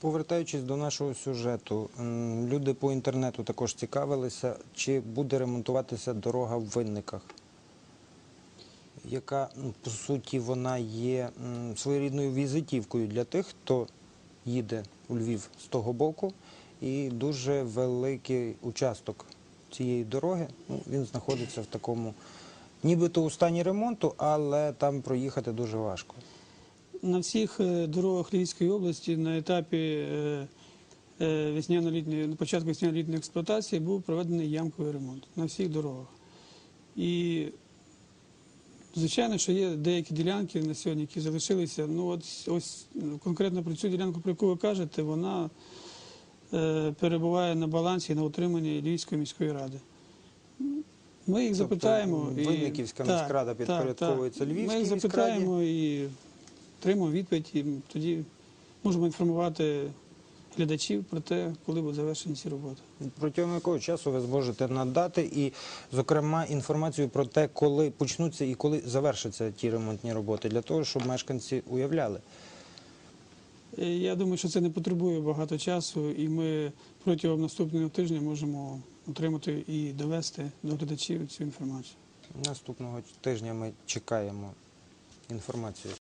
Повертаючись до нашого сюжету, люди по інтернету також цікавилися, чи буде ремонтуватися дорога в винниках, яка ну, по суті вона є своєрідною візитівкою для тих, хто їде у Львів з того боку, і дуже великий участок цієї дороги. Ну, він знаходиться в такому, нібито у стані ремонту, але там проїхати дуже важко. На всіх е, дорогах Львівської області на етапі е, е, весняно-літньої, на початку весняно-літньої експлуатації був проведений ямковий ремонт на всіх дорогах. І звичайно, що є деякі ділянки на сьогодні, які залишилися. Ну от ось конкретно про цю ділянку, про яку ви кажете, вона е, перебуває на балансі на утриманні Львівської міської ради. Ми їх Тобто запитаємо. Винниківська міськрада підпорядковується. Львівській Ми їх запитаємо і отримаємо відповідь, і тоді можемо інформувати глядачів про те, коли будуть завершені ці роботи. Протягом якого часу ви зможете надати і, зокрема, інформацію про те, коли почнуться і коли завершаться ті ремонтні роботи, для того, щоб мешканці уявляли. Е, Я думаю, що це не потребує багато часу, і ми протягом наступного тижня можемо отримати і довести до глядачів цю інформацію. Наступного тижня ми чекаємо інформацію.